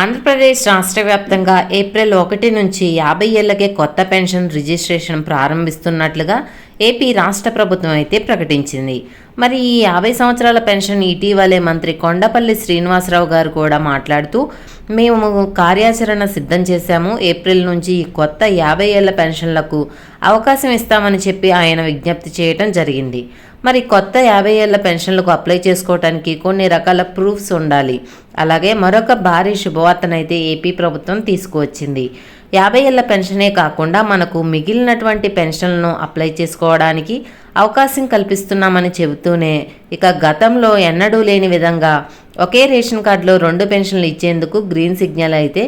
ఆంధ్రప్రదేశ్ రాష్ట్ర వ్యాప్తంగా ఏప్రిల్ ఒకటి నుంచి యాభై ఏళ్ళకే కొత్త పెన్షన్ రిజిస్ట్రేషన్ ప్రారంభిస్తున్నట్లుగా ఏపీ రాష్ట్ర ప్రభుత్వం అయితే ప్రకటించింది. మరి ఈ యాభై సంవత్సరాల పెన్షన్ ఇటీవలే మంత్రి కొండపల్లి శ్రీనివాసరావు గారు కూడా మాట్లాడుతూ మేము కార్యాచరణ సిద్ధం చేశాము. ఏప్రిల్ నుంచి ఈ కొత్త యాభై ఏళ్ళ పెన్షన్లకు అవకాశం ఇస్తామని చెప్పి ఆయన విజ్ఞప్తి చేయటం జరిగింది. మరి కొత్త యాభై ఏళ్ళ పెన్షన్లకు అప్లై చేసుకోవడానికి కొన్ని రకాల ప్రూఫ్స్ ఉండాలి. అలాగే మరొక భారీ శుభవార్తనైతే ఏపీ ప్రభుత్వం తీసుకువచ్చింది. యాభై ఏళ్ళ పెన్షనే కాకుండా మనకు మిగిలినటువంటి పెన్షన్లను అప్లై చేసుకోవడానికి అవకాశం కల్పిస్తున్నామని చెబుతూనే ఇక గతంలో ఎన్నడూ లేని విధంగా ఒకే రేషన్ కార్డులో రెండు పెన్షన్లు ఇచ్చేందుకు గ్రీన్ సిగ్నల్ అయితే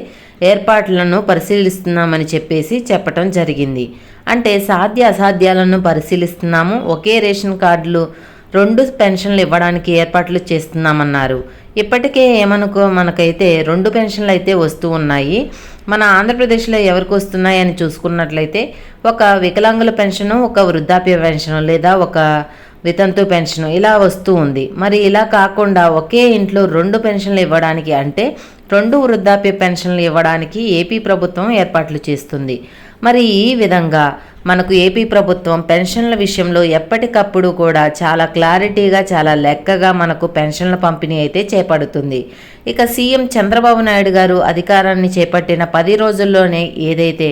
ఏర్పాట్లను పరిశీలిస్తున్నామని చెప్పేసి చెప్పటం జరిగింది. అంటే సాధ్య అసాధ్యాలను పరిశీలిస్తున్నాము. ఒకే రేషన్ కార్డులు రెండు పెన్షన్లు ఇవ్వడానికి ఏర్పాట్లు చేస్తున్నామన్నారు. ఇప్పటికే ఏమనుకో మనకైతే రెండు పెన్షన్లు అయితే వస్తూ ఉన్నాయి. మన ఆంధ్రప్రదేశ్లో ఎవరికి వస్తున్నాయని చూసుకున్నట్లయితే ఒక వికలాంగుల పెన్షను ఒక వృద్ధాప్య పెన్షను లేదా ఒక వితంతు పెన్షన్ ఇలా వస్తూ ఉంది. మరి ఇలా కాకుండా ఒకే ఇంట్లో రెండు పెన్షన్లు ఇవ్వడానికి అంటే రెండు వృద్ధాప్య పెన్షన్లు ఇవ్వడానికి ఏపీ ప్రభుత్వం ఏర్పాట్లు చేస్తుంది. మరి ఈ విధంగా మనకు ఏపీ ప్రభుత్వం పెన్షన్ల విషయంలో ఎప్పటికప్పుడు కూడా చాలా క్లారిటీగా చాలా లెక్కగా మనకు పెన్షన్ల పంపిణీ అయితే చేపడుతుంది. ఇక సీఎం చంద్రబాబు నాయుడు గారు అధికారాన్ని చేపట్టిన పది రోజుల్లోనే ఏదైతే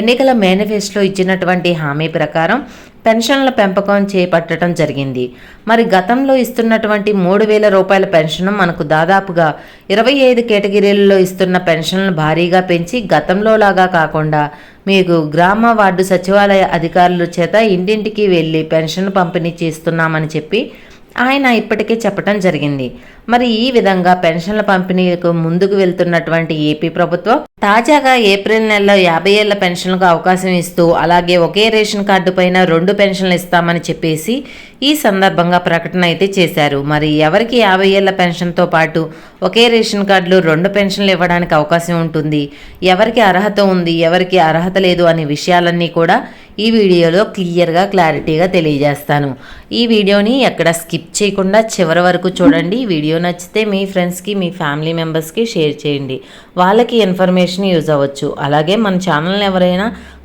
ఎన్నికల మేనిఫెస్టోలో ఇచ్చినటువంటి హామీ ప్రకారం పెన్షన్ల పెంపకం చేపట్టడం జరిగింది. మరి గతంలో ఇస్తున్నటువంటి మూడు వేల రూపాయల పెన్షన్ మనకు దాదాపుగా ఇరవై ఐదు కేటగిరీలలో ఇస్తున్న పెన్షన్లను భారీగా పెంచి గతంలో లాగా కాకుండా మీకు గ్రామ వార్డు సచివాలయ అధికారుల చేత ఇంటింటికి వెళ్ళి పెన్షన్ పంపిణీ చేస్తున్నామని చెప్పి ఆయన ఇప్పటికే చెప్పడం జరిగింది. మరి ఈ విధంగా పెన్షన్ల పంపిణీకు ముందుకు వెళ్తున్నటువంటి ఏపీ ప్రభుత్వం తాజాగా ఏప్రిల్ నెలలో యాభై ఏళ్ళ పెన్షన్లకు అవకాశం ఇస్తూ అలాగే ఒకే రేషన్ కార్డు పైన రెండు పెన్షన్లు ఇస్తామని చెప్పేసి ఈ సందర్భంగా ప్రకటన అయితే చేశారు. మరి ఎవరికి యాభై ఏళ్ళ పెన్షన్తో పాటు ఒకే రేషన్ కార్డులు రెండు పెన్షన్లు ఇవ్వడానికి అవకాశం ఉంటుంది? ఎవరికి అర్హత ఉంది? ఎవరికి అర్హత లేదు? అనే విషయాలన్నీ కూడా ఈ వీడియోలో క్లియర్గా క్లారిటీగా తెలియజేస్తాను. ఈ వీడియోని ఎక్కడ స్కిప్ చేయకుండా చివరి వరకు చూడండి. ఈ వీడియో నచ్చితే మీ ఫ్రెండ్స్కి మీ ఫ్యామిలీ మెంబర్స్కి షేర్ చేయండి. వాళ్ళకి ఇన్ఫర్మేషన్ యూజ్ అవ్వచ్చు. అలాగే మన ఛానల్ని ఎవరైనా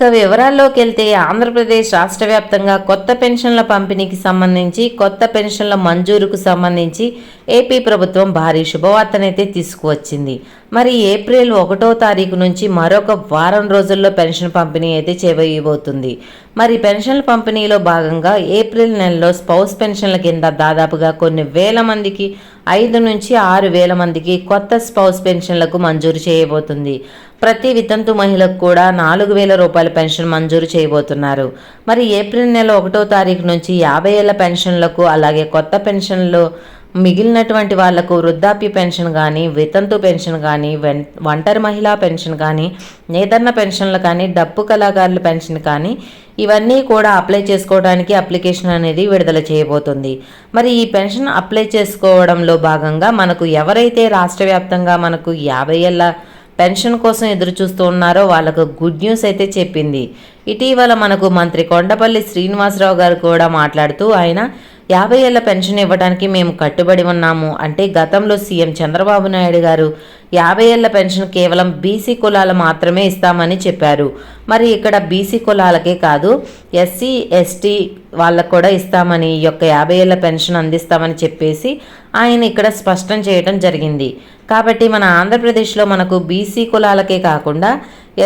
ఇక వివరాల్లోకి వెళ్తే ఆంధ్రప్రదేశ్ రాష్ట్ర వ్యాప్తంగా కొత్త పెన్షన్ల పంపిణీకి సంబంధించి కొత్త పెన్షన్ల మంజూరుకు సంబంధించి ఏపీ ప్రభుత్వం భారీ శుభవార్తనైతే తీసుకువచ్చింది. మరి ఏప్రిల్ ఒకటో తారీఖు నుంచి మరొక వారం రోజుల్లో పెన్షన్ పంపిణీ అయితే చేయబోతుంది. మరి పెన్షన్ల పంపిణీలో భాగంగా ఏప్రిల్ నెలలో స్పౌస్ పెన్షన్ల కింద దాదాపుగా కొన్ని వేల మందికి ఐదు నుంచి ఆరు వేల మందికి కొత్త స్పౌస్ పెన్షన్లకు మంజూరు చేయబోతుంది. ప్రతి వితంతు మహిళకు కూడా నాలుగు వేల రూపాయల పెన్షన్ మంజూరు చేయబోతున్నారు. మరి ఏప్రిల్ నెల ఒకటో తారీఖు నుంచి యాభై ఏళ్ళ పెన్షన్లకు అలాగే కొత్త పెన్షన్లు మిగిలినటువంటి వాళ్ళకు వృద్ధాప్య పెన్షన్ కానీ వితంతు పెన్షన్ కానీ ఒంటరి మహిళా పెన్షన్ కానీ నేతన్న పెన్షన్లు కానీ డప్పు కళాకారుల పెన్షన్ కానీ ఇవన్నీ కూడా అప్లై చేసుకోవడానికి అప్లికేషన్ అనేది విడుదల చేయబోతుంది. మరి ఈ పెన్షన్ అప్లై చేసుకోవడంలో భాగంగా మనకు ఎవరైతే రాష్ట్ర వ్యాప్తంగా మనకు యాభై ఏళ్ళ పెన్షన్ కోసం ఎదురు చూస్తూ ఉన్నారో వాళ్ళకు గుడ్ న్యూస్ అయితే చెప్పింది. ఇటీవల మనకు మంత్రి కొండపల్లి శ్రీనివాసరావు గారు కూడా మాట్లాడుతూ ఆయన యాభై ఏళ్ళ పెన్షన్ ఇవ్వడానికి మేము కట్టుబడి ఉన్నాము అంటే గతంలో సీఎం చంద్రబాబు నాయుడు గారు యాభై ఏళ్ళ పెన్షన్ కేవలం బీసీ కులాలు మాత్రమే ఇస్తామని చెప్పారు. మరి ఇక్కడ బీసీ కులాలకే కాదు ఎస్సీ ఎస్టీ వాళ్ళకు కూడా ఇస్తామని ఈ యొక్క యాభై ఏళ్ళ పెన్షన్ అందిస్తామని చెప్పేసి ఆయన ఇక్కడ స్పష్టం చేయడం జరిగింది. కాబట్టి మన ఆంధ్రప్రదేశ్లో మనకు బీసీ కులాలకే కాకుండా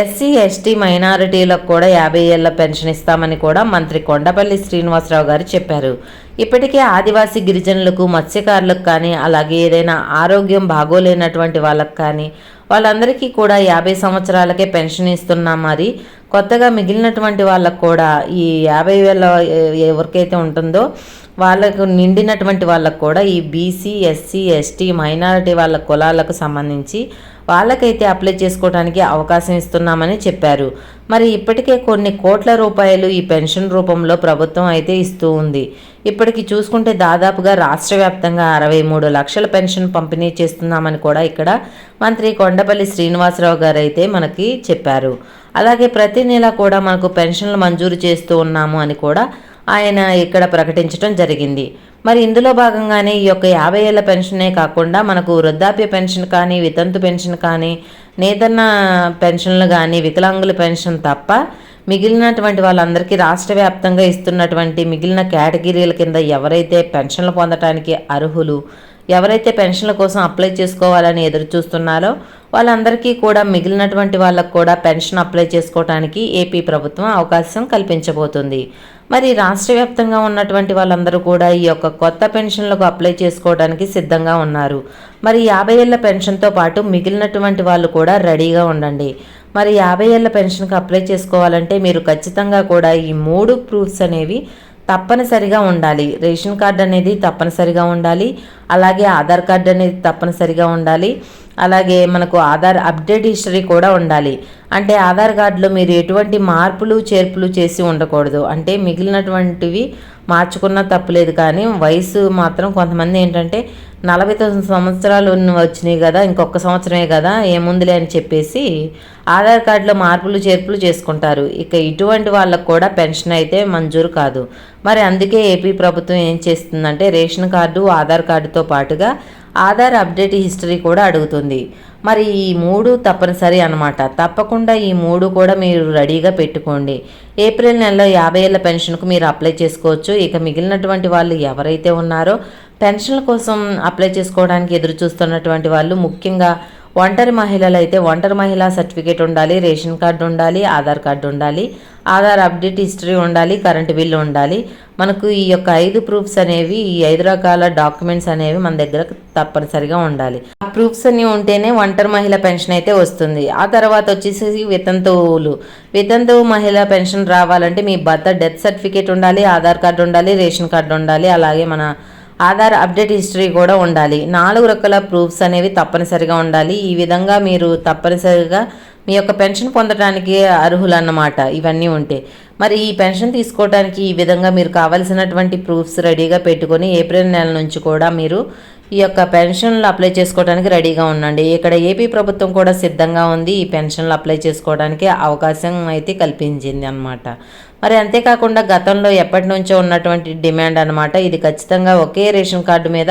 ఎస్సీ ఎస్టీ మైనారిటీలకు కూడా యాభై ఏళ్ళ పెన్షన్ ఇస్తామని కూడా మంత్రి కొండపల్లి శ్రీనివాసరావు గారు చెప్పారు. ఇప్పటికే ఆదివాసీ గిరిజనులకు మత్స్యకారులకు కానీ అలాగే ఏదైనా ఆరోగ్యం బాగోలేనటువంటి వాళ్ళకు కానీ. వాళ్ళందరికీ కూడా యాభై సంవత్సరాలకే పెన్షన్ ఇస్తున్నాం మరి. కొత్తగా మిగిలినటువంటి వాళ్ళకు కూడా ఈ యాభై వేల ఎవరికైతే ఉంటుందో వాళ్ళకు నిండినటువంటి వాళ్ళకు కూడా ఈ బీసీ ఎస్సీ ఎస్టీ మైనారిటీ వాళ్ళ కులాలకు సంబంధించి వాళ్ళకైతే అప్లై చేసుకోవడానికి అవకాశం ఇస్తున్నామని చెప్పారు. మరి ఇప్పటికే కొన్ని కోట్ల రూపాయలు ఈ పెన్షన్ రూపంలో ప్రభుత్వం అయితే ఇస్తూ ఉంది. ఇప్పటికి చూసుకుంటే దాదాపుగా రాష్ట్ర వ్యాప్తంగా అరవై మూడు లక్షల పెన్షన్ పంపిణీ చేస్తున్నామని కూడా ఇక్కడ మంత్రి కొండపల్లి శ్రీనివాసరావు గారు అయితే మనకి చెప్పారు. అలాగే ప్రతి నెల కూడా మనకు పెన్షన్లు మంజూరు చేస్తూ ఉన్నాము అని కూడా ఆయన ఇక్కడ ప్రకటించడం జరిగింది. మరి ఇందులో భాగంగానే ఈ యొక్క యాభై ఏళ్ళ పెన్షనే కాకుండా మనకు వృద్ధాప్య పెన్షన్ కానీ వితంతు పెన్షన్ కానీ నేతన్న పెన్షన్లు కానీ వికలాంగుల పెన్షన్ తప్ప మిగిలినటువంటి వాళ్ళందరికీ రాష్ట్ర వ్యాప్తంగా ఇస్తున్నటువంటి మిగిలిన కేటగిరీల కింద ఎవరైతే పెన్షన్లు పొందటానికి అర్హులు ఎవరైతే పెన్షన్ల కోసం అప్లై చేసుకోవాలని ఎదురు చూస్తున్నారో వాళ్ళందరికీ కూడా మిగిలినటువంటి వాళ్ళకు కూడా పెన్షన్ అప్లై చేసుకోవడానికి ఏపీ ప్రభుత్వం అవకాశం కల్పించబోతుంది. మరి రాష్ట్ర వ్యాప్తంగా ఉన్నటువంటి వాళ్ళందరూ కూడా ఈ యొక్క కొత్త పెన్షన్లకు అప్లై చేసుకోవడానికి సిద్ధంగా ఉన్నారు. మరి యాభై ఏళ్ళ పెన్షన్తో పాటు మిగిలినటువంటి వాళ్ళు కూడా రెడీగా ఉండండి. మరి యాభై ఏళ్ళ పెన్షన్కి అప్లై చేసుకోవాలంటే మీరు ఖచ్చితంగా కూడా ఈ మూడు ప్రూఫ్స్ అనేవి తప్పనిసరిగా ఉండాలి. రేషన్ కార్డు అనేది తప్పనిసరిగా ఉండాలి. అలాగే ఆధార్ కార్డు అనేది తప్పనిసరిగా ఉండాలి. అలాగే మనకు ఆధార్ అప్డేట్ హిస్టరీ కూడా ఉండాలి. అంటే ఆధార్ కార్డులో మీరు ఎటువంటి మార్పులు చేర్పులు చేసి ఉండకూడదు. అంటే మిగిలినటువంటివి మార్చుకున్న తప్పులేదు. కానీ వయసు మాత్రం కొంతమంది ఏంటంటే నలభై తొమ్మిది సంవత్సరాలు వచ్చినాయి కదా ఇంకొక సంవత్సరమే కదా ఏముందిలే అని చెప్పేసి ఆధార్ కార్డులో మార్పులు చేర్పులు చేసుకుంటారు. ఇక ఇటువంటి వాళ్ళకు కూడా పెన్షన్ అయితే మంజూరు కాదు. మరి అందుకే ఏపీ ప్రభుత్వం ఏం చేస్తుందంటే రేషన్ కార్డు ఆధార్ కార్డు కార్డుతో పాటుగా ఆధార్ అప్డేట్ హిస్టరీ కూడా అడుగుతుంది. మరి ఈ మూడు తప్పనిసరి అనమాట తప్పకుండా ఈ మూడు కూడా మీరు రెడీగా పెట్టుకోండి. ఏప్రిల్ నెలలో యాభై ఏళ్ళ పెన్షన్కు మీరు అప్లై చేసుకోవచ్చు. ఇక మిగిలినటువంటి వాళ్ళు ఎవరైతే ఉన్నారో పెన్షన్ల కోసం అప్లై చేసుకోవడానికి ఎదురు చూస్తున్నటువంటి వాళ్ళు ముఖ్యంగా ఒంటరి మహిళలు అయితే ఒంటరి మహిళా సర్టిఫికేట్ ఉండాలి రేషన్ కార్డు ఉండాలి ఆధార్ కార్డు ఉండాలి ఆధార్ అప్డేట్ హిస్టరీ ఉండాలి కరెంటు బిల్లు ఉండాలి. మనకు ఈ యొక్క ఐదు ప్రూఫ్స్ అనేవి ఈ ఐదు రకాల డాక్యుమెంట్స్ అనేవి మన దగ్గర తప్పనిసరిగా ఉండాలి. ఆ ప్రూఫ్స్ అన్ని ఉంటేనే ఒంటరి మహిళ పెన్షన్ అయితే వస్తుంది. ఆ తర్వాత వచ్చేసి వితంతువులు వితంతువు మహిళ పెన్షన్ రావాలంటే మీ భర్త డెత్ సర్టిఫికేట్ ఉండాలి ఆధార్ కార్డు ఉండాలి రేషన్ కార్డు ఉండాలి అలాగే మన ఆధార్ అప్డేట్ హిస్టరీ కూడా ఉండాలి. నాలుగు రకాల ప్రూఫ్స్ అనేవి తప్పనిసరిగా ఉండాలి. ఈ విధంగా మీరు తప్పనిసరిగా మీ యొక్క పెన్షన్ పొందడానికి అర్హులు అన్నమాట ఇవన్నీ ఉంటే. మరి ఈ పెన్షన్ తీసుకోవడానికి ఈ విధంగా మీరు కావలసినటువంటి ప్రూఫ్స్ రెడీగా పెట్టుకొని ఏప్రిల్ నెల నుంచి కూడా మీరు ఈ యొక్క పెన్షన్లు అప్లై చేసుకోవడానికి రెడీగా ఉండండి. ఇక్కడ ఏపీ ప్రభుత్వం కూడా సిద్ధంగా ఉంది ఈ పెన్షన్లు అప్లై చేసుకోవడానికి అవకాశం అయితే కల్పించింది అనమాట మరి అంతేకాకుండా గతంలో ఎప్పటి నుంచో ఉన్నటువంటి డిమాండ్ అనమాట ఇది ఖచ్చితంగా ఒకే రేషన్ కార్డు మీద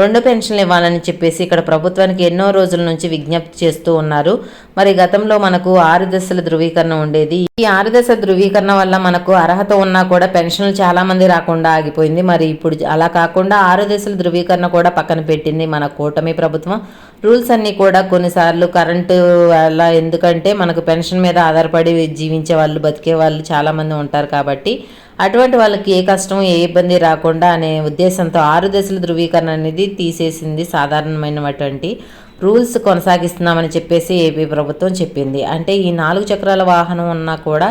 రెండు పెన్షన్లు ఇవ్వాలని చెప్పేసి ఇక్కడ ప్రభుత్వానికి ఎన్నో రోజుల నుంచి విజ్ఞప్తి చేస్తూ ఉన్నారు. మరి గతంలో మనకు ఆరు దశల ధృవీకరణ ఉండేది. ఈ ఆరు దశ ధృవీకరణ వల్ల మనకు అర్హత ఉన్నా కూడా పెన్షన్లు చాలా మంది రాకుండా ఆగిపోయింది. మరి ఇప్పుడు అలా కాకుండా ఆరు దశల ధృవీకరణ కూడా పక్కన పెట్టింది మన కూటమి ప్రభుత్వం. రూల్స్ అన్నీ కూడా కొన్నిసార్లు కరెంటు అలా ఎందుకంటే మనకు పెన్షన్ మీద ఆధారపడి జీవించే వాళ్ళు బతికే వాళ్ళు చాలామంది ఉంటారు కాబట్టి అటువంటి వాళ్ళకి ఏ కష్టం ఏ ఇబ్బంది రాకుండా అనే ఉద్దేశంతో ఆరు దశల ధృవీకరణ అనేది తీసేసింది సాధారణమైనటువంటి రూల్స్ కొనసాగిస్తున్నామని చెప్పేసి ఏపీ ప్రభుత్వం చెప్పింది. అంటే ఈ నాలుగు చక్రాల వాహనం ఉన్నా కూడా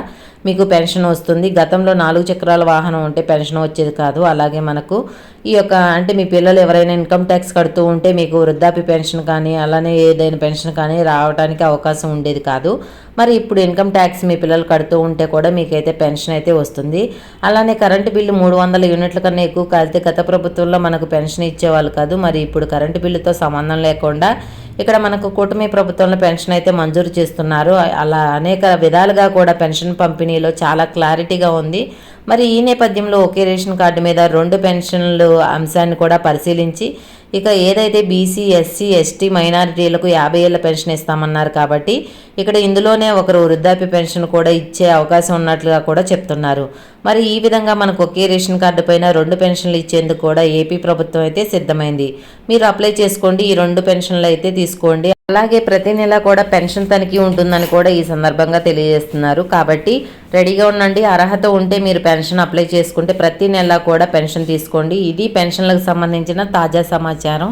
మీకు పెన్షన్ వస్తుంది. గతంలో నాలుగు చక్రాల వాహనం ఉంటే పెన్షన్ వచ్చేది కాదు. అలాగే మనకు ఈ యొక్క అంటే మీ పిల్లలు ఎవరైనా ఇన్కమ్ ట్యాక్స్ కడుతూ ఉంటే మీకు వృద్ధాప్య పెన్షన్ కానీ అలానే ఏదైనా పెన్షన్ కానీ రావడానికి అవకాశం ఉండేది కాదు. మరి ఇప్పుడు ఇన్కమ్ ట్యాక్స్ మీ పిల్లలు కడుతూ ఉంటే కూడా మీకైతే పెన్షన్ అయితే వస్తుంది. అలానే కరెంటు బిల్లు మూడు వందల యూనిట్ల కన్నా ఎక్కువ కలితే గత ప్రభుత్వంలో మనకు పెన్షన్ ఇచ్చేవాళ్ళు కాదు. మరి ఇప్పుడు కరెంటు బిల్లుతో సంబంధం లేకుండా ఇక్కడ మనకు కూటమి ప్రభుత్వంలో పెన్షన్ అయితే మంజూరు చేస్తున్నారు. అలా అనేక విధాలుగా కూడా పెన్షన్ పంపిణీలో చాలా క్లారిటీగా ఉంది. మరి ఈ నేపథ్యంలో ఒకే రేషన్ కార్డు మీద రెండు పెన్షన్లు అంశాన్ని కూడా పరిశీలించి ఇక ఏదైతే బీసీ ఎస్సీ ఎస్టీ మైనారిటీలకు యాభై ఏళ్ళ పెన్షన్ ఇస్తామన్నారు కాబట్టి ఇక్కడ ఇందులోనే ఒకరు వృద్ధాప్య పెన్షన్ కూడా ఇచ్చే అవకాశం ఉన్నట్లుగా కూడా చెప్తున్నారు. మరి ఈ విధంగా మనకు ఒకే రేషన్ కార్డు పైన రెండు పెన్షన్లు ఇచ్చేందుకు కూడా ఏపీ ప్రభుత్వం అయితే సిద్ధమైంది. మీరు అప్లై చేసుకోండి ఈ రెండు పెన్షన్లు అయితే తీసుకోండి. అలాగే ప్రతి నెల కూడా పెన్షన్ తనిఖీ ఉంటుందని కూడా ఈ సందర్భంగా తెలియజేస్తున్నారు. కాబట్టి రెడీగా ఉండండి. అర్హత ఉంటే మీరు పెన్షన్ అప్లై చేసుకుంటే ప్రతి నెల కూడా పెన్షన్ తీసుకోండి. ఇది పెన్షన్లకు సంబంధించిన తాజా సమాచారం.